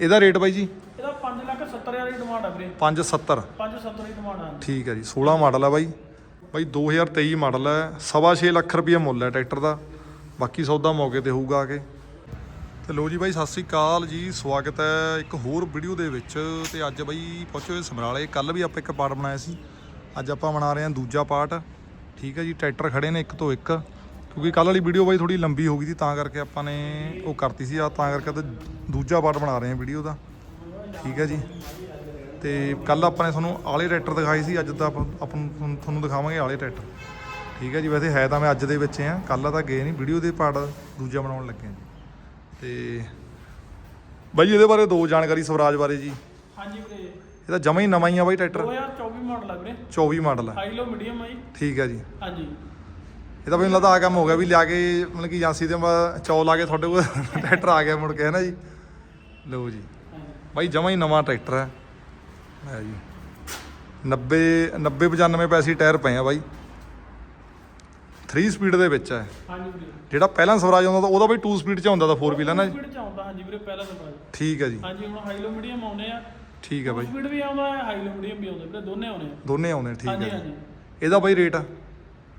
ਇਹਦਾ ਰੇਟ ਬਾਈ ਜੀ? ਇਹਦਾ 5 ਲੱਖ 70 ਹਜ਼ਾਰ ਦੀ ਡਿਮਾਂਡ ਆ ਵੀਰੇ। 570 570 ਦੀ ਡਿਮਾਂਡ ਆ। ਠੀਕ ਹੈ ਜੀ 16 ਮਾਡਲ ਹੈ ਬਾਈ। ਬਾਈ 2023 ਮਾਡਲ ਹੈ ਸਵਾ ਛੇ ਲੱਖ ਰੁਪਏ ਮੁੱਲ ਹੈ ਟਰੈਕਟਰ ਦਾ। ਬਾਕੀ ਸੌਦਾ ਮੌਕੇ ਤੇ ਹੋਊਗਾ ਆ ਕੇ। ਤੇ ਲੋ ਜੀ ਬਾਈ ਸਤਿ ਸ੍ਰੀ ਅਕਾਲ ਜੀ ਸਵਾਗਤ ਹੈ ਇੱਕ ਹੋਰ ਵੀਡੀਓ ਦੇ ਵਿੱਚ। ਤੇ ਅੱਜ ਬਾਈ ਪਹੁੰਚੇ ਸਮਰਾਲੇ। ਕੱਲ ਵੀ ਆਪਾਂ ਇੱਕ ਪਾਰਟ ਬਣਾਇਆ ਸੀ। ਅੱਜ ਆਪਾਂ ਬਣਾ ਰਹੇ ਹਾਂ ਦੂਜਾ ਪਾਰਟ। ਠੀਕ ਹੈ ਜੀ ਟਰੈਕਟਰ ਖੜੇ ਨੇ ਇੱਕ ਤੋਂ ਇੱਕ। ਕਿਉਂਕਿ ਕੱਲ ਵਾਲੀ ਵੀਡੀਓ ਬਾਈ ਥੋੜੀ ਲੰਬੀ ਹੋ ਗਈ ਸੀ ਤਾਂ ਕਰਕੇ ਆਪਾਂ ਨੇ ਉਹ ਕਰਤੀ ਸੀ ਆ ਤਾਂ ਕਰਕੇ ਤੇ ਦੂਜਾ ਪਾਰਟ ਬਣਾ ਰਹੇ ਹਾਂ ਵੀਡੀਓ ਦਾ। ਠੀਕ ਹੈ ਜੀ। ਤੇ ਕੱਲ ਆਪਾਂ ਨੇ ਤੁਹਾਨੂੰ ਆਲੇ ਟਰੈਕਟਰ ਦਿਖਾਏ ਸੀ ਅੱਜ ਤਾਂ ਆਪਾਂ ਤੁਹਾਨੂੰ- ਦਿਖਾਵਾਂਗੇ ਆਲੇ ਟਰੈਕਟਰ ਠੀਕ ਹੈ ਜੀ ਵੈਸੇ ਹੈ ਤਾਂ ਮੈਂ ਅੱਜ ਦੇ ਵਿੱਚ ਆ ਕੱਲ ਤਾਂ ਗਏ ਨਹੀਂ ਵੀਡੀਓ ਦੇ ਪਾਰਟ ਦੂਜਾ ਬਣਾਉਣ ਲੱਗੇ ਜੀ। ਤੇ ਬਾਈ ਇਹਦੇ ਬਾਰੇ ਦੋ ਜਾਣਕਾਰੀ ਸਵਰਾਜ ਬਾਰੇ ਜੀ। ਹਾਂਜੀ ਵੀਰੇ। ਇਹ ਤਾਂ ਜਮਾ ਹੀ ਨਵਾਂ ਹੀ ਆ ਬਾਈ ਟਰੈਕਟਰ 2024 ਮਾਡਲ ਆ ਵੀਰੇ। 24 ਮਾਡਲ ਹੈ ਹਾਈ ਲੋ ਮੀਡੀਅਮ ਆ ਜੀ। ਠੀਕ ਹੈ ਜੀ। ਹਾਂਜੀ। ਇਹ ਤਾਂ ਮੈਨੂੰ ਲੱਗਦਾ ਆ ਕੰਮ ਹੋ ਗਿਆ ਵੀ ਲਿਆ ਕੇ ਮਤਲਬ ਕਿ ਏਜੰਸੀ ਤੇ ਮੈਂ ਚੌ ਲਾ ਕੇ ਤੁਹਾਡੇ ਕੋਲ ਟਰੈਕਟਰ ਆ ਗਿਆ ਮੁੜ ਕੇ ਹੈ ਨਾ ਜੀ? ਲਓ ਜੀ। ਬਾਈ ਜਮਾ ਹੀ ਨਵਾਂ ਟਰੈਕਟਰ ਹੈ। ਹੈ ਜੀ। 90 90 95 ਪੈਸੇ ਟਾਇਰ ਪਏ ਆ ਬਾਈ। 3 ਸਪੀਡ ਦੇ ਵਿੱਚ ਹੈ। ਹਾਂਜੀ ਵੀਰੇ ਜਿਹੜਾ ਪਹਿਲਾਂ ਸਵਰਾਜ ਆਉਂਦਾ ਤਾਂ ਉਹਦਾ ਬਾਈ 2 ਸਪੀਡ ਚ ਆਉਂਦਾ ਤਾਂ 4 ਵੀਲ ਹੈ ਨਾ ਜੀ। ਸਪੀਡ ਚ ਆਉਂਦਾ ਹਾਂਜੀ ਵੀਰੇ ਪਹਿਲਾ ਨੰਬਰ ਠੀਕ ਹੈ ਜੀ। ਹਾਂਜੀ ਹੁਣ ਹਾਈ ਲੋ ਮੀਡੀਅਮ ਆਉਨੇ ਆ। ਠੀਕ ਹੈ ਬਾਈ। ਸਪੀਡ ਵੀ ਆਉਂਦਾ ਹਾਈ ਲੋ ਮੀਡੀਅਮ ਵੀ ਆਉਂਦਾ ਵੀਰੇ ਦੋਨੇ ਆਉਨੇ ਆ। ਦੋਨੇ ਆਉਂਦੇ ਠੀਕ ਹੈ ਹਾਂਜੀ ਇਹਦਾ ਬਾਈ ਰੇਟ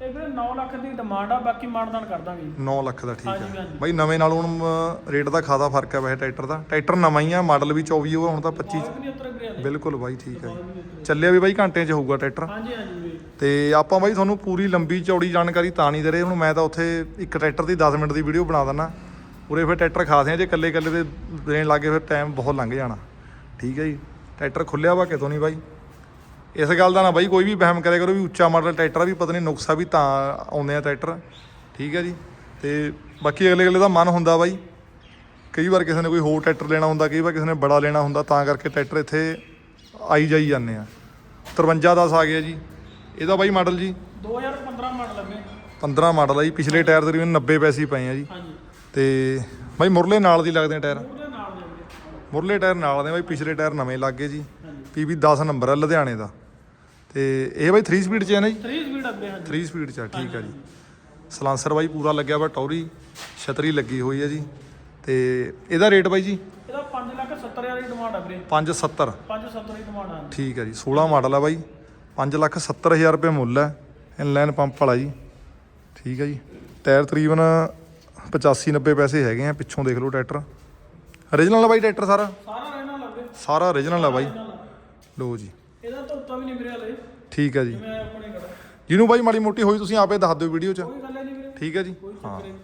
ਇਹ ਵੀਰੇ 9 ਲੱਖ ਦੀ ਡਿਮਾਂਡ ਆ ਬਾਕੀ ਮਾਨਦਾਨ ਕਰ ਦਾਂਗੇ ਜੀ। 9 ਲੱਖ ਦਾ ਠੀਕ ਹਾਂਜੀ, ਹੈ ਹਾਂਜੀ। ਬਾਈ ਨਵੇਂ ਨਾਲ ਹੁਣ ਰੇਟ ਦਾ ਖਾਦਾ ਫ਼ਰਕ ਹੈ ਵੈਸੇ ਟਰੈਕਟਰ ਦਾ। ਟਰੈਕਟਰ ਨਵਾਂ ਹੀ ਆ ਮਾਡਲ ਵੀ 24 ਹੋਇਆ ਹੁਣ ਤਾਂ 25 ਕੋਈ ਵੀ ਨਹੀਂ ਉਤਰੇ ਵੀਰੇ ਹਲੇ। ਬਿਲਕੁਲ ਬਾਈ ਠੀਕ ਹੈ। ਚੱਲਿਆ ਵੀ ਬਾਈ ਘੰਟੇ 'ਚ ਹੋਊਗਾ ਟਰੈਕਟਰ। ਹਾਂਜੀ ਹਾਂਜੀ ਵੀਰੇ। ਤੇ ਆਪਾਂ ਬਾਈ ਤੁਹਾਨੂੰ ਪੂਰੀ ਲੰਬੀ ਚੌੜੀ ਜਾਣਕਾਰੀ ਤਾਂ ਨਹੀਂ ਦੇ ਰਹੇ। ਹੁਣ ਮੈਂ ਤਾਂ ਉੱਥੇ ਇੱਕ ਟਰੈਕਟਰ ਦੀ 10 ਮਿੰਟ ਦੀ ਵੀਡੀਓ ਬਣਾ ਦਿੰਦਾ। ਉਰੇ ਫਿਰ ਟਰੈਕਟਰ ਖਾਸੇ ਆ ਜੇ ਇਕੱਲੇ ਇਕੱਲੇ ਦੇ ਦੇਣ ਲੱਗੇ ਫਿਰ ਟਾਈਮ ਬਹੁਤ ਲੰਘ ਜਾਣਾ। ਠੀਕ ਹੈ ਜੀ। ਟਰੈਕਟਰ ਖੁੱਲਿਆ ਵਾ ਕਿਤੋਂ ਨਹੀਂ ਬਾਈ? ਇਸ ਗੱਲ ਦਾ ਨਾ ਬਾਈ ਕੋਈ ਵੀ ਵਹਿਮ ਕਰਿਆ ਕਰੋ ਵੀ ਉੱਚਾ ਮਾਡਲ ਟਰੈਕਟਰ ਆ ਵੀ ਪਤਾ ਨਹੀਂ ਨੁਕਸਾ ਵੀ ਤਾਂ ਆਉਂਦੇ ਆ ਟਰੈਕਟਰ। ਠੀਕ ਹੈ ਜੀ? ਤੇ ਬਾਕੀ ਅਗਲੇ ਅਗਲੇ ਦਾ ਮਨ ਹੁੰਦਾ ਬਾਈ। ਕਈ ਵਾਰ ਕਿਸੇ ਨੇ ਕੋਈ ਹੋਰ ਟਰੈਕਟਰ ਲੈਣਾ ਹੁੰਦਾ ਕਈ ਵਾਰ ਕਿਸੇ ਨੇ ਬੜਾ ਲੈਣਾ ਹੁੰਦਾ ਤਾਂ ਕਰਕੇ ਟਰੈਕਟਰ ਇੱਥੇ ਆਈ ਜਾਈ ਜਾਂਦੇ ਆ। 53 10 ਆ ਗਿਆ ਜੀ। ਇਹਦਾ ਬਾਈ ਮਾਡਲ ਜੀ? 2015 ਮਾਡਲ ਵੀਰੇ। 15 ਮਾਡਲ ਆ ਜੀ। ਪਿਛਲੇ ਟਾਇਰ ਤਕਰੀਬਨ 90 ਪੈਸੇ ਹੀ ਪਏ ਆ ਜੀ। ਹਾਂਜੀ। ਤੇ ਬਾਈ ਮੁਰਲੇ ਨਾਲ ਦੀ ਲੱਗਦੇ ਆ ਟਾਇਰ। ਮੁਰਲੇ ਟਾਇਰ ਨਾਲ ਦੇ ਬਾਈ ਪਿਛਲੇ ਟਾਇਰ ਨਵੇਂ ਲੱਗੇ ਜੀ। ਪੀਬੀ 10 ਨੰਬਰ ਆ ਲੁਧਿਆਣੇ ਦਾ। ਤੇ ਇਹ ਬਾਈ 3 ਸਪੀਡ ਚ ਹੈ ਨਾ ਜੀ? 3 ਸਪੀਡ ਵੀਰੇ ਹਾਂਜੀ। 3 ਸਪੀਡ ਚ ਆ ਠੀਕ ਆ ਜੀ। ਸਲਾਂਸਰ ਬਾਈ ਪੂਰਾ ਲੱਗਿਆ ਵਾ ਟੌਰੀ ਛਤਰੀ ਲੱਗੀ ਹੋਈ ਹੈ ਜੀ। ਤੇ ਇਹਦਾ ਰੇਟ ਬਾਈ ਜੀ? ਇਹਦਾ 5 ਲੱਖ 70 ਹਜ਼ਾਰ ਦੀ ਡਿਮਾਂਡ ਆ ਵੀਰੇ। 570 570 ਦੀ ਡਿਮਾਂਡ ਆ ਠੀਕ ਹੈ ਜੀ 16 ਮਾਡਲ ਆ ਬਾਈ। 5 ਲੱਖ 70 ਹਜ਼ਾਰ ਰੁਪਏ ਮੁੱਲ ਹੈ ਇਨਲਾਈਨ ਪੰਪ ਵਾਲਾ ਜੀ। ਠੀਕ ਹੈ ਜੀ। ਟਾਇਰ ਤਕਰੀਬਨ 85 90 ਪੈਸੇ ਹੈਗੇ ਆ ਪਿੱਛੋਂ ਦੇਖ ਲਓ ਟਰੈਕਟਰ। origignal ਆ ਬਾਈ ਟਰੈਕਟਰ ਸਾਰਾ? ਸਾਰਾ ਲੱਗੇ ਸਾਰਾ origignal ਆ ਬਾਈ। ਲਓ ਜੀ। ਵੀ ਨਹੀਂ ਵੀਰੇ ਹਲੇ। ਠੀਕ ਹੈ ਜੀ। ਮੈਂ ਆਪਣੇ ਘਰ। ਜਿਹਨੂੰ ਬਾਈ ਮਾੜੀ ਮੋਟੀ ਹੋਈ ਤੁਸੀਂ ਆਪੇ ਦੱਸ ਦਿਓ ਵੀਡੀਓ 'ਚ। ਕੋਈ ਗੱਲ ਹੀ ਨਹੀਂ ਵੀਰੇ। ਠੀਕ ਹੈ ਜੀ। ਕੋਈ ਹਾਂ ਚੱਕਰ ਹੀ। ਨਹੀਂ।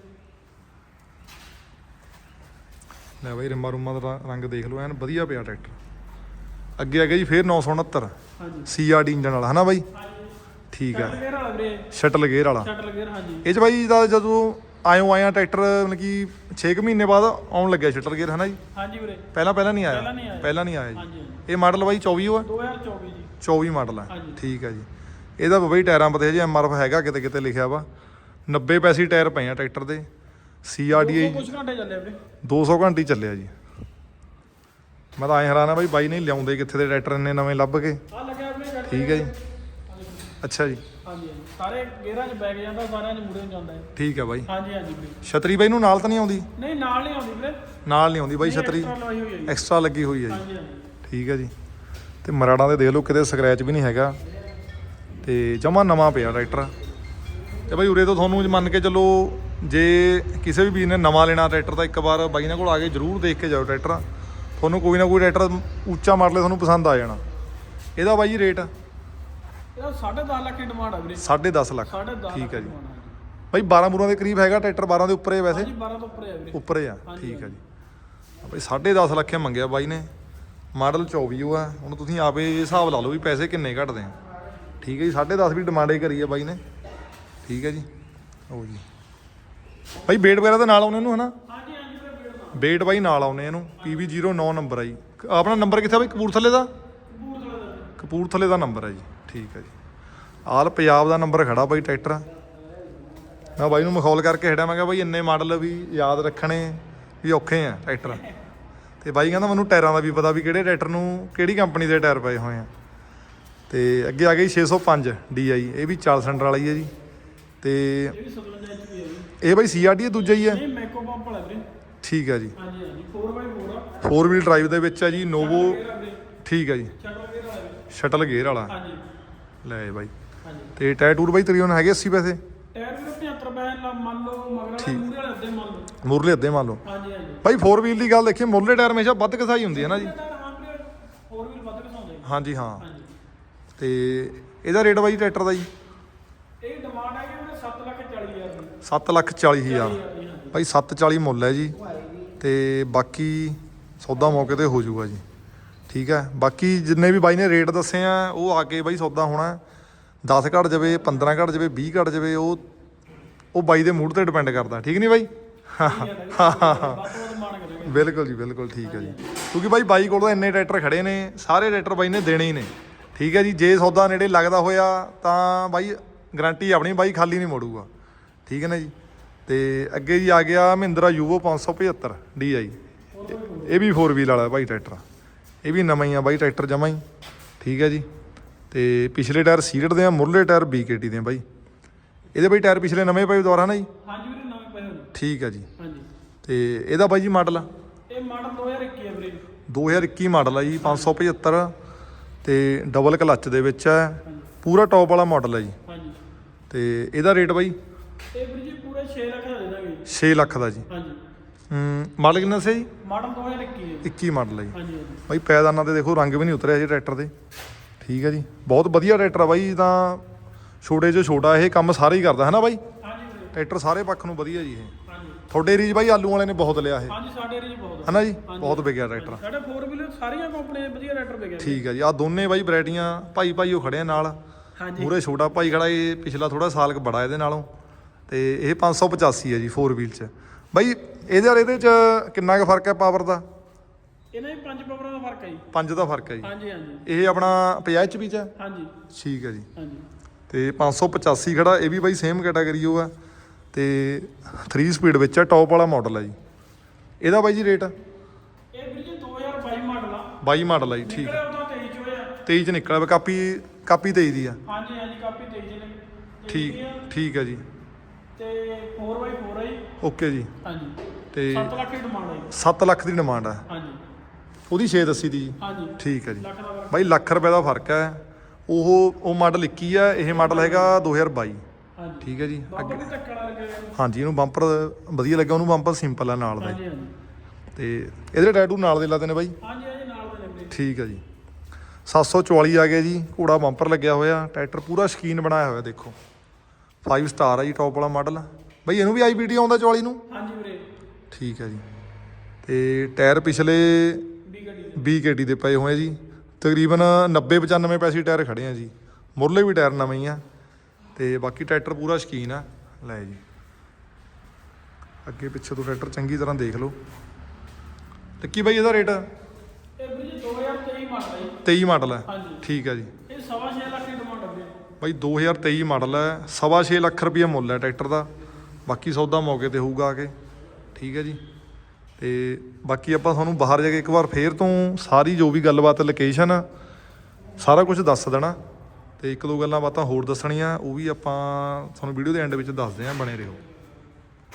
ਲੈ ਬਾਈ ਰਿਮਾ ਰੁਮਾ ਦਾ ਰੰਗ ਦੇਖ ਲਓ ਐਨ ਵਧੀਆ ਪਿਆ ਟਰੈਕਟਰ। ਅੱਗੇ ਅੱਗੇ ਜੀ ਫੇਰ 969 ਹਾਂਜੀ। ਸੀਆਰਡੀ ਇੰਜਨ ਵਾਲਾ ਹਨਾ ਬਾਈ? ਹਾਂਜੀ। ਠੀਕ ਹੈ। ਸ਼ਟਲ ਗੇਅਰ ਵਾਲਾ ਵੀਰੇ। ਸ਼ਟਲ ਗੇਅਰ ਵਾਲਾ। ਸ਼ਟਲ ਗੇਅਰ ਹਾਂਜੀ। ਇਹ ਚ ਬਾਈ ਦਾ ਜਦੋਂ ਆਇਓ ਆਇਆ ਟਰੈਕਟਰ ਮਤਲਬ ਕਿ 6 ਮਹੀਨੇ ਬਾਅਦ ਆਉਣ ਲੱਗਿਆ ਸ਼ਟਲ ਗੇਅਰ ਹਨਾ ਜੀ? ਹਾਂਜੀ ਵੀਰੇ। ਪਹਿਲਾਂ ਪਹਿਲਾਂ ਨਹੀਂ ਆਇਆ? ਪਹਿਲਾਂ ਨਹੀਂ ਆਇਆ। ਪਹਿਲਾਂ ਨਹੀਂ ਆਇਆ ਜੀ? ਹਾਂਜੀ ਇਹ ਮਾਡਲ ਬਾਈ 24 ਹੋਆ 2024 ਜੀ 24 ਮਾਡਲ ਹੈ ਹਾਂਜੀ। ਠੀਕ ਹੈ ਜੀ। ਇਹਦਾ ਬਈ ਟਾਇਰਾਂ ਪਤੇ ਜੇ ਐਮਆਰਐਫ ਹੈਗਾ ਕਿਤੇ ਕਿਤੇ ਲਿਖਿਆ ਵਾ। 90 ਪੈਸੇ ਟਾਇਰ ਪਏ ਆ ਟਰੈਕਟਰ ਦੇ। ਸੀਆਰਡੀਆਈ ਕੁਝ ਘੰਟੇ ਚੱਲੇ ਵੀਰੇ। 200 ਘੰਟੇ ਹੀ ਚੱਲਿਆ ਜੀ। ਮੈਂ ਤਾਂ ਐ ਹੈਰਾਨ ਆ ਬਾਈ ਬਾਈ ਨਹੀਂ ਲਿਆਉਂਦੇ ਕਿੱਥੇ ਦੇ ਟਰੈਕਟਰ ਇੰਨੇ ਨਵੇਂ ਲੱਭ ਕੇ? ਆ ਲੱਗਿਆ ਵੀਰੇ ਗੱਡੀ ਠੀਕ ਹੈ ਜੀ। ਅੱਛਾ ਜੀ। ਹਾਂਜੀ ਹਾਂਜੀ। ਸਾਰੇ ਗੇਅਰਾਂ 'ਚ ਬੈਗ ਜਾਂਦਾ ਸਾਰਿਆਂ 'ਚ ਨੂੰ ਜਾਂਦਾ ਹੈ ਠੀਕ ਹੈ ਬਾਈ। ਹਾਂਜੀ ਹਾਂਜੀ ਵੀਰੇ। ਛਤਰੀ ਬਾਈ ਨੂੰ ਨਾਲ ਤਾਂ ਨਹੀਂ ਆਉਂਦੀ? ਨਹੀਂ ਨਾਲ ਨਹੀਂ ਆਉਂਦੀ ਵੀਰੇ। ਨਾਲ ਨਹੀਂ ਆਉਂਦੀ ਬਾਈ ਛਤਰੀ। extra ਲਵਾਈ ਹੋਈ ਹੈ ਜੀ। ਐਕਸਟਰਾ ਲੱਗੀ ਹੋਈ ਹੈ ਜੀ। ਹਾਂਜੀ ਹਾਂਜੀ। ਠੀਕ ਹੈ ਜੀ। ਤੇ ਮਰਾੜਾਂ ਦੇ ਦੇਖ ਲਓ ਕਿਤੇ ਸਕ੍ਰੈਚ ਵੀ ਨਹੀਂ ਹੈਗਾ। ਤੇ ਜਮਾ ਨਵਾਂ ਪਿਆ ਟਰੈਕਟਰ ਤੇ ਬਾਈ ਉਰੇ ਤੋਂ ਤੁਹਾਨੂੰ ਮੰਨ ਕੇ ਚੱਲੋ ਜੇ ਕਿਸੇ ਵੀ ਵੀਰ ਨੇ ਨਵਾਂ ਲੈਣਾ ਟਰੈਕਟਰ ਤਾਂ ਇੱਕ ਵਾਰ ਬਾਈ ਨਾਲ ਕੋਲ ਆ ਕੇ ਜਰੂਰ ਦੇਖ ਕੇ ਜਾਓ ਟਰੈਕਟਰ ਤੁਹਾਨੂੰ ਕੋਈ ਨਾ ਕੋਈ ਟਰੈਕਟਰ ਉੱਚਾ ਮਾਡਲ ਤੁਹਾਨੂੰ ਪਸੰਦ ਆ ਜਾਣਾ। ਇਹਦਾ ਬਾਈ ਜੀ ਰੇਟ ਇਹਦਾ 10.5 ਲੱਖ ਦੀ ਡਿਮਾਂਡ ਆ ਵੀਰੇ। 10.5 ਲੱਖ। 10.5 ਠੀਕ ਹੈ ਜੀ। ਬਾਈ 12 ਬੂਰਾਂ ਦੇ ਕਰੀਬ ਹੈਗਾ ਟਰੈਕਟਰ 12 ਦੇ ਉੱਪਰ ਹੈ ਵੈਸੇ। ਹਾਂਜੀ 12 ਤੋਂ ਉੱਪਰ ਹੈ ਵੀਰੇ। ਉੱਪਰ ਆ। ਠੀਕ ਹੈ ਜੀ। ਬਾਈ 10.5 ਲੱਖੇ ਮੰਗਿਆ ਬਾਈ ਨੇ। ਮਾਡਲ 24 ਉਹ ਆ। ਹੁਣ ਤੁਸੀਂ ਆਪੇ ਹਿਸਾਬ ਲਾ ਲਓ ਵੀ ਪੈਸੇ ਕਿੰਨੇ ਘਟਦੇ ਆ। ਠੀਕ ਹੈ ਜੀ 10.5 ਵੀ ਡਿਮਾਂਡ ਹੀ ਕਰੀ ਆ ਬਾਈ ਨੇ। ਠੀਕ ਹੈ ਜੀ। ਉਹ ਜੀ। ਬਾਈ ਵੇਟ ਵਗੈਰਾ ਦੇ ਨਾਲ ਆਉਣੇ ਨੂੰ ਹਨਾ? ਹਾਂਜੀ ਹਾਂਜੀ ਵੇਟ ਬਾਈ ਨਾਲ ਆਉਣੇ ਇਹਨੂੰ। PV09 ਨੰਬਰ ਆ ਜੀ। ਆਪਣਾ ਨੰਬਰ ਕਿੱਥੇ ਆ ਬਾਈ? ਕਪੂਰਥਲੇ ਦਾ? ਕਪੂਰਥਲੇ ਦਾ। ਨੰਬਰ ਹੈ ਜੀ। ਠੀਕ ਹੈ ਜੀ। ਆਲ ਪੰਜਾਬ ਦਾ ਨੰਬਰ ਖੜਾ ਬਾਈ ਟਰੈਕਟਰ। ਮੈਂ ਬਾਈ ਨੂੰ ਮਖੌਲ ਕਰਕੇ ਹਟਿਆ ਮੈਂ ਕਿਹਾ ਬਾਈ ਇੰਨੇ ਮਾਡਲ ਵੀ ਯਾਦ ਰੱਖਣੇ ਵੀ ਔਖੇ ਆ ਟਰੈਕਟਰ। ਤੇ ਬਾਈ ਕਹਿੰਦਾ ਮੈਨੂੰ ਟਾਇਰਾਂ ਦਾ ਵੀ ਪਤਾ ਵੀ ਕਿਹੜੇ ਟਰੈਕਟਰ ਨੂੰ ਕਿਹੜੀ ਕੰਪਨੀ ਦੇ ਟਾਇਰ ਪਏ ਹੋਏ ਆ। ਤੇ ਅੱਗੇ ਆ ਗਈ 605 DI ਇਹ ਵੀ 4 ਸਿਲੰਡਰ ਵਾਲੀ ਹੈ ਜੀ। ਤੇ ਇਹ ਵੀ 57 ਇੰਚ ਦੀ ਹੈ ਜੀ ਇਹ ਬਾਈ CRD ਦੂਜਾ ਹੀ ਹੈ? ਨਹੀਂ ਮੈਕੋ ਪੰਪ ਵਾਲਾ ਵੀਰੇ। ਠੀਕ ਹੈ ਜੀ। ਹਾਂਜੀ ਹਾਂਜੀ 4x4 ਆ। 4 ਵੀਲ ਡਰਾਈਵ ਦੇ ਵਿੱਚ ਹੈ ਜੀ ਨੋਵੋ ਠੀਕ ਹੈ ਜੀ। ਸ਼ਟਲ ਗੇਅਰ ਵਾਲਾ ਹਾਂਜੀ। ਲੈ ਬਾਈ। ਹਾਂਜੀ। ਤੇ ਟਾਇਰ ਟੂਰ ਬਾਈ ਤਕਰੀਬਨ ਹੈਗੇ 80 ਪੈਸੇ? ਟਾਇਰ ਵੀਰੇ 75 ਪੈਸੇ ਲਾ ਮੰਨ ਲਓ ਮਗਰ ਵਾਲੇ ਮੂਹਰੇ ਵਾਲੇ ਅੱਧੇ ਮੰਨ ਲਓ। ਮੁਰਲੇ ਅੱਧੇ ਮੰਨ ਲਓ। ਹਾਂਜੀ ਹਾਂਜੀ। ਬਾਈ 4 ਵੀਲ ਦੀ ਗੱਲ ਦੇਖੀਏ ਮੁਰਲੇ ਟਾਇਰ ਹਮੇਸ਼ਾ ਵੱਧ ਕਸਾਈ ਹੁੰਦੀ ਹੈ ਨਾ ਜੀ। ਹੋਰ ਵੀ ਵੱਧ ਘਸਾਉਂਦੇ। ਹਾਂਜੀ ਹਾਂ। ਹਾਂਜੀ। ਤੇ ਇਹਦਾ ਰੇਟ ਬਾਈ ਟਰੈਕਟਰ ਦਾ ਜੀ? ਇਹ ਡਿਮਾਂਡ ਹੈ ਕਿ ਵੀਰੇ 7 ਲੱਖ 40 ਹਜ਼ਾਰ ਦੀ। 7 ਲੱਖ 40 ਹਜ਼ਾਰ। ਹਾਂਜੀ। ਬਾਈ 740 ਮੁੱਲ ਹੈ ਜੀ। ਤੇ ਬਾਕੀ ਸੌਦਾ ਮੌਕੇ ਤੇ ਹੋ ਜਾਊਗਾ ਜੀ। ਠੀਕ ਹੈ। ਬਾਕੀ ਜਿੰਨੇ ਵੀ ਬਾਈ ਨੇ ਰੇਟ ਦੱਸੇ ਆ ਉਹ ਆ ਕੇ ਬਾਈ ਸੌਦਾ ਹੋਣਾ। 10 ਘੱਟ ਜਾਵੇ 15 ਘੱਟ ਜਾਵੇ 20 ਘੱਟ ਜਾਵੇ ਉਹ ਉਹ ਬਾਈ ਦੇ ਮੂਡ ਤੇ ਡਿਪੈਂਡ ਕਰਦਾ, ਠੀਕ ਨਹੀਂ ਬਾਈ? ਵੱਧ ਤੋਂ ਬਿਲਕੁਲ ਜੀ, ਬਿਲਕੁਲ ਠੀਕ ਹੈ ਜੀ। ਕਿਉਂਕਿ ਬਾਈ ਬਾਈ ਕੋਲ ਤਾਂ ਇੰਨੇ ਟਰੈਕਟਰ ਖੜੇ ਨੇ, ਸਾਰੇ ਟਰੈਕਟਰ ਬਾਈ ਨੇ ਦੇਣੇ ਹੀ ਨੇ। ਠੀਕ ਹੈ ਜੀ, ਜੇ ਸੌਦਾ ਨੇੜੇ ਲੱਗਦਾ ਹੋਇਆ ਤਾਂ ਬਾਈ ਗਰੰਟੀ ਆਪਣੀ ਬਾਈ ਖਾਲੀ ਨਹੀਂ ਮੋੜੂਗਾ। ਠੀਕ ਹੈ ਨਾ ਜੀ? ਤੇ ਅੱਗੇ ਜੀ ਆ ਗਿਆ ਮਹਿੰਦਰਾ ਯੂਵੋ 575 DI ਇਹ ਵੀ 4 ਵੀਲ ਵਾਲਾ ਬਾਈ ਟਰੈਕਟਰ ਇਹ ਵੀ ਨਵਾਂ ਹੀ ਆ ਬਾਈ ਟਰੈਕਟਰ ਜਮਾ ਹੀ। ਠੀਕ ਹੈ ਜੀ? ਤੇ ਪਿਛਲੇ ਟਾਇਰ ਸੀਰਟ ਦੇ ਆ, ਮੁਰਲੇ ਟਾਇਰ BKT ਦੇ ਆ ਬਾਈ। ਇਹਦੇ ਬਾਈ ਟਾਇਰ ਪਿਛਲੇ ਨਵੇਂ ਪਏ ਦੁਆਰਾ ਨਾ ਜੀ? ਹਾਂਜੀ ਵੀਰੇ ਨਵੇਂ ਪਏ ਹੋਏ। ਠੀਕ ਹੈ ਜੀ। ਹਾਂਜੀ। ਤੇ ਇਹਦਾ ਬਾਈ ਜੀ ਮਾਡਲ ਇਹ ਮਾਡਲ 2021 ਹੈ ਵੀਰੇ 2021 ਮਾਡਲ ਹੈ ਜੀ 575 ਤੇ ਡਬਲ ਕਲੱਚ ਦੇ ਵਿੱਚ ਹੈ ਪੂਰਾ ਟੌਪ ਵਾਲਾ ਮਾਡਲ ਹੈ ਜੀ। ਹਾਂਜੀ। ਤੇ ਇਹਦਾ ਰੇਟ ਬਾਈ? ਇਹ ਵੀਰੇ ਜੀ ਪੂਰੇ 6 ਲੱਖ ਦਾ ਦੇ ਦਾਂਗੇ। 6 ਲੱਖ ਦਾ ਜੀ। ਹਾਂਜੀ। ਮਾਡਲ ਕਿੰਨਾ ਸੀ? ਜੀ ਮਾਡਲ 2021 ਹੈ 21 ਮਾਡਲ ਹੈ ਜੀ। ਹਾਂਜੀ ਹਾਂਜੀ। ਬਾਈ ਪੈਦਾਨਾਂ ਤੇ ਦੇਖੋ ਰੰਗ ਵੀ ਨਹੀਂ ਉਤਰਿਆ ਜੀ ਟਰੈਕਟਰ ਦੇ। ਠੀਕ ਹੈ ਜੀ। ਬਹੁਤ ਵਧੀਆ ਟਰੈਕਟਰ ਆ ਬਾਈ ਤਾਂ ਛੋਟੇ ਜਿਹਾ ਛੋਟਾ ਇਹ ਕੰਮ ਸਾਰੇ ਹੀ ਕਰਦਾ ਹੈ ਨਾ ਬਾਈ? ਟਰੈਕਟਰ ਸਾਰੇ ਪੱਖ ਨੂੰ ਵਧੀਆ ਜੀ ਇਹ। ਹਾਂਜੀ ਤੁਹਾਡੇ 'ਚ ਬਾਈ ਆਲੂ ਵਾਲੇ ਨੇ ਬਹੁਤ ਲਿਆ ਇਹ। ਹਾਂਜੀ ਸਾਡੇ ਏਰੀਆ 'ਚ ਬਹੁਤ। ਹੈ ਨਾ ਜੀ? ਬਹੁਤ ਵਿਕਿਆ ਟਰੈਕਟਰ। ਸਾਡੇ 4 ਵੀਲਰ ਸਾਰੀਆਂ ਕੰਪਨੀਆਂ ਵਧੀਆ ਰੈਟਰ ਵਿਕਿਆ ਵੀਰੇ। ਠੀਕ ਹੈ ਜੀ। ਆ ਦੋਨੇ ਬਾਈ ਵੈਰਾਈਟੀਆਂ ਭਾਈ ਭਾਈ ਉਹ ਖੜੇ ਆ ਨਾਲ। ਹਾਂਜੀ। ਮੂਰੇ ਛੋਟਾ ਭਾਈ ਖੜਾ ਇਹ ਪਿਛਲਾ ਥੋੜਾ ਸਾਲ ਕੁ ਬੜਾ ਇਹਦੇ ਨਾਲੋਂ। ਤੇ ਇਹ 585 ਹੈ ਜੀ 4 ਵੀਲ ਚ। ਬਾਈ ਇਹਦੇ ਔਰ ਇਹਦੇ ਚ ਕਿੰਨਾ ਕੁ ਫ਼ਰਕ ਹੈ ਪਾਵਰ ਦਾ? ਇਹਨਾਂ ਦੀ ਪੰਜ ਪਾਵਰਾਂ ਦਾ ਫ਼ਰਕ ਹੈ ਜੀ। 5 ਦਾ ਫ਼ਰਕ ਹੈ ਜੀ। ਹਾਂਜੀ ਹਾਂਜੀ। ਇਹ ਆਪਣਾ 50 ਐਚਪੀ ਚ ਹੈ? ਹਾਂਜੀ। ਠੀਕ ਹੈ ਜੀ। ਹਾਂਜੀ। ਤੇ 585 ਖੜਾ ਇਹ ਵੀ ਬਾਈ ਸੇਮ ਕੈਟਾਗਰੀ ਉਹ ਹੈ ਤੇ 3 ਸਪੀਡ ਵਿੱਚ ਹੈ ਟੌਪ ਵਾਲਾ ਮਾਡਲ ਹੈ ਜੀ। ਇਹਦਾ ਬਾਈ ਜੀ ਰੇਟ ਇਹ ਵੀਰੇ ਜੀ 2022 ਮਾਡਲ ਆ। 22 ਮਾਡਲ ਜੀ ਠੀਕ 23 ਚ ਹੋਇਆ। 23 ਚ ਨਿਕਲਿਆ ਵਾ, ਕਾਪੀ ਕਾਪੀ 23 ਦੀ ਆ। ਹਾਂਜੀ ਹਾਂਜੀ ਕਾਪੀ 23 ਚ ਠੀਕ ਠੀਕ ਹੈ ਜੀ। ਤੇ 4x4 ਹੈ ਜੀ। ਓਕੇ ਜੀ। ਹਾਂਜੀ। ਤੇ 7 ਲੱਖ ਦੀ ਡਿਮਾਂਡ ਜੀ। 7 ਲੱਖ ਦੀ ਡਿਮਾਂਡ ਹੈ ਹਾਂਜੀ। ਉਹਦੀ 6 ਦੱਸੀ ਦੀ ਜੀ। ਹਾਂਜੀ। ਠੀਕ ਹੈ ਜੀ। ਬਾਈ ਲੱਖ ਰੁਪਏ ਦਾ ਫ਼ਰਕ ਹੈ ਉਹ ਉਹ ਮਾਡਲ 21 ਹੈ ਇਹ ਮਾਡਲ ਹੈਗਾ 2022 ਹਾਂਜੀ। ਠੀਕ ਹੈ ਜੀ। ਗਿਆ ਹਾਂਜੀ ਇਹਨੂੰ ਬੰਪਰ ਵਧੀਆ ਲੱਗਾ ਉਹਨੂੰ ਬੰਪਰ ਸਿੰਪਲ ਹੈ ਨਾਲ ਦਾ ਜੀ। ਹਾਂਜੀ ਹਾਂਜੀ। ਤੇ ਇਹਦੇ ਟੈਟੂ ਨਾਲ ਦੇ ਲਾਦੇ ਨੇ ਬਾਈ। ਹਾਂਜੀ ਹਾਂਜੀ ਨਾਲ ਦੇ ਵੀਰੇ। ਠੀਕ ਹੈ ਜੀ। 744 ਆ ਗਿਆ ਜੀ ਘੋੜਾ ਬੰਪਰ ਲੱਗਿਆ ਹੋਇਆ ਟਰੈਕਟਰ ਪੂਰਾ ਸ਼ਕੀਨ ਬਣਾਇਆ ਹੋਇਆ ਦੇਖੋ। 5 ਸਟਾਰ ਆ ਜੀ ਟੌਪ ਵਾਲਾ ਮਾਡਲ ਬਾਈ ਇਹਨੂੰ ਵੀ ਆਈਬੀਟੀ ਆਉਂਦਾ 44 ਨੂੰ? ਹਾਂਜੀ ਵੀਰੇ। ਠੀਕ ਹੈ ਜੀ। ਤੇ ਟਾਇਰ ਪਿਛਲੇ ਵੀ ਗੱਡੀ ਦੇ। 20 ਕੇਡੀ ਦੇ ਪਏ ਹੋਏ ਆ ਜੀ। ਤਕਰੀਬਨ 90 95 ਪੈਸੇ ਟਾਇਰ ਖੜੇ ਆ ਜੀ। ਮੁਰਲੇ ਵੀ ਟਾਇਰ ਨਵੇਂ ਹੀ ਆ ਤੇ ਬਾਕੀ ਟਰੈਕਟਰ ਪੂਰਾ ਸ਼ਕੀਨ ਆ। ਲੈ ਜੀ। ਅੱਗੇ ਪਿੱਛੇ ਤੋਂ ਟਰੈਕਟਰ ਚੰਗੀ ਤਰ੍ਹਾਂ ਦੇਖ ਲਓ। ਟੱਕੀ ਬਾਈ ਇਹਦਾ ਰੇਟ? ਇਹ ਵੀਰੇ ਜੀ 2023 ਮਾਡਲ ਹੈ ਜੀ। 23 ਮਾਡਲ ਹੈ। ਹਾਂਜੀ। ਠੀਕ ਹੈ ਜੀ। ਇਹ ਸਵਾ ਛੇ ਲੱਖ ਦੀ ਡਿਮਾਂਡ ਹੈ ਬਾਈ 2023 ਮਾਡਲ ਹੈ। ਸਵਾ ਛੇ ਲੱਖ ਰੁਪਏ ਮੁੱਲ ਹੈ ਟਰੈਕਟਰ ਦਾ। ਬਾਕੀ ਸੌਦਾ ਮੌਕੇ ਤੇ ਹੋਊਗਾ ਆ ਕੇ। ਠੀਕ ਹੈ ਜੀ। ਤੇ ਬਾਕੀ ਆਪਾਂ ਤੁਹਾਨੂੰ ਬਾਹਰ ਜਾ ਕੇ ਇੱਕ ਵਾਰ ਫੇਰ ਤੋਂ ਸਾਰੀ ਜੋ ਵੀ ਗੱਲਬਾਤ ਲੋਕੇਸ਼ਨ ਸਾਰਾ ਕੁਝ ਦੱਸ ਦੇਣਾ। ਤੇ ਇੱਕ ਦੋ ਗੱਲਾਂ ਬਾਤਾਂ ਹੋਰ ਦੱਸਣੀਆਂ, ਉਹ ਵੀ ਆਪਾਂ ਤੁਹਾਨੂੰ ਵੀਡੀਓ ਦੇ ਐਂਡ ਵਿੱਚ ਦੱਸਦੇ ਆਂ, ਬਣੇ ਰਹੋ।